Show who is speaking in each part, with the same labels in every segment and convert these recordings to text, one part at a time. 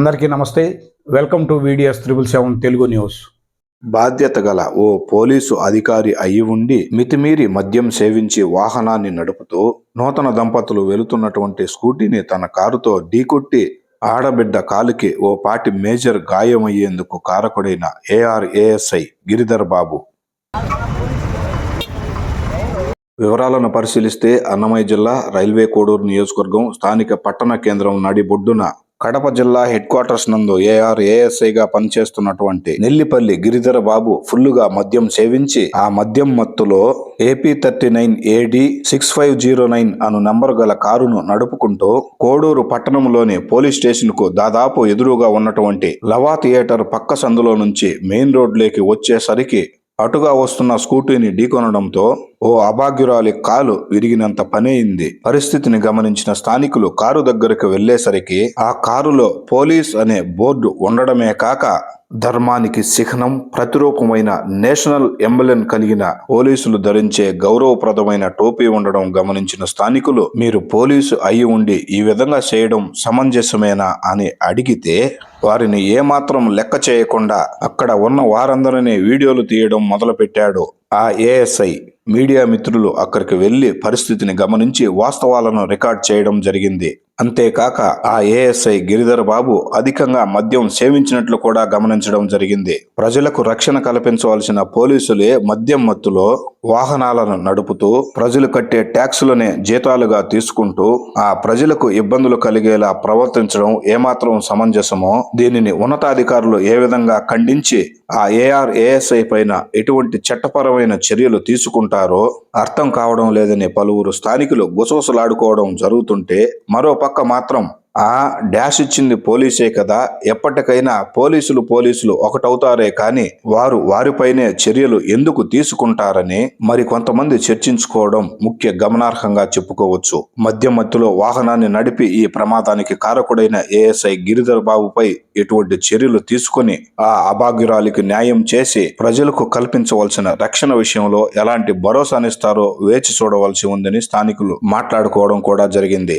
Speaker 1: అందరికీ నమస్తే. Welcome to videos triple seven Telugu news
Speaker 2: బాధ్యత గల ఓ పోలీసు అధికారి అయి ఉండి మితిమీరి మద్యం సేవించి వాహనాన్ని నడుపుతూ నూతన దంపతులు వెళుతున్నటువంటి స్కూటీని తన కారుతో ఢీకొట్టి ఆడబిడ్డ కాలుకి ఓ పాటి మేజర్ గాయమయ్యేందుకు కారకుడైన ఏఆర్ఏఎస్ఐ గిరిధర్ బాబు. వివరాలను పరిశీలిస్తే అన్నమయ్య జిల్లా రైల్వే కోడూరు నియోజకవర్గం స్థానిక పట్టణ కేంద్రం నడిబొడ్డున కడప జిల్లా హెడ్ క్వార్టర్స్ నందు ఏఆర్ ఏఎస్ఐగా పనిచేస్తున్నటువంటి నెల్లిపల్లి గిరిధర బాబు ఫుల్లుగా మద్యం సేవించి ఆ మద్యం మత్తులో AP thirty nine AD six five zero nine అను నంబరు గల కారును నడుపుకుంటూ కోడూరు పట్టణంలోని పోలీస్ స్టేషన్కు దాదాపు ఎదురుగా ఉన్నటువంటి లవా థియేటర్ పక్క సందులో నుంచి మెయిన్ రోడ్లోకి వచ్చేసరికి అటుగా వస్తున్న స్కూటీని ఢీకొనడంతో ఓ అభాగ్యురాలి కాలు విరిగినంత పనైంది పరిస్థితిని గమనించిన స్థానికులు కారు దగ్గరకు వెళ్ళేసరికి ఆ కారులో పోలీస్ అనే బోర్డు ఉండడమే కాక ధర్మానికి చిహ్నం ప్రతిరూపమైన నేషనల్ ఎంబలెన్ కలిగిన పోలీసులు ధరించే గౌరవప్రదమైన టోపీ ఉండడం గమనించిన స్థానికులు మీరు పోలీసు అయి ఉండి ఈ విధంగా చేయడం సమంజసమేనా? అని అడిగితే వారిని ఏమాత్రం లెక్క చేయకుండా అక్కడ ఉన్న వారందరినీ వీడియోలు తీయడం మొదలుపెట్టాడు ఆ ఏఎస్ఐ. మీడియా మిత్రులు అక్కడికి వెళ్ళి పరిస్థితిని గమనించి వాస్తవాలను రికార్డ్ చేయడం జరిగింది. అంతేకాక ఆ ఏఎస్ఐ గిరిధర్ బాబు అధికంగా మద్యం సేవించినట్లు కూడా గమనించడం జరిగింది. ప్రజలకు రక్షణ కల్పించవలసిన పోలీసులే మద్యం మత్తులో వాహనాలను నడుపుతూ ప్రజలు కట్టే ట్యాక్సులనే జీతాలుగా తీసుకుంటూ ఆ ప్రజలకు ఇబ్బందులు కలిగేలా ప్రవర్తించడం ఏమాత్రం సమంజసమో దీనిని ఉన్నతాధికారులు ఏ విధంగా ఖండించి ఆ ఏఆర్ ఏఎస్ఐ పైన ఎటువంటి చట్టపరమైన చర్యలు తీసుకుంటారో అర్థం కావడం లేదని పలువురు స్థానికులు గుసగుసలాడుకోవడం జరుగుతుంటే మరో పక్క మాత్రం ఆ డాష్ ఇచ్చింది పోలీసే కదా. ఎప్పటికైనా పోలీసులు పోలీసులు ఒకటవుతారే కానీ వారు వారిపైనే చర్యలు ఎందుకు తీసుకుంటారని మరి కొంతమంది చర్చించుకోవడం ముఖ్య గమనార్హంగా చెప్పుకోవచ్చు. మధ్య మధ్యలో వాహనాన్ని నడిపి ఈ ప్రమాదానికి కారకుడైన ఏఎస్ఐ గిరిధర్ బాబుపై ఎటువంటి చర్యలు తీసుకుని ఆ అభాగ్యురాలికి న్యాయం చేసి ప్రజలకు కల్పించవలసిన రక్షణ విషయంలో ఎలాంటి భరోసానిస్తారో వేచి చూడవలసి ఉందని స్థానికులు మాట్లాడుకోవడం కూడా జరిగింది.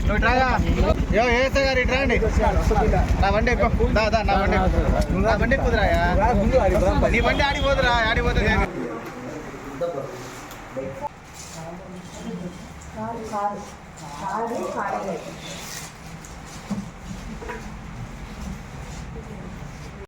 Speaker 3: నువ్వు ట్రాగా యో ఏసే గారు ఇటు రండి. నా బండి ఎక్కువ. దా దా నా బండి నా బండి ఎక్కువరాయా నీ బండి ఆడిపోదురా ఆడిపోతుంది.
Speaker 4: Car car car car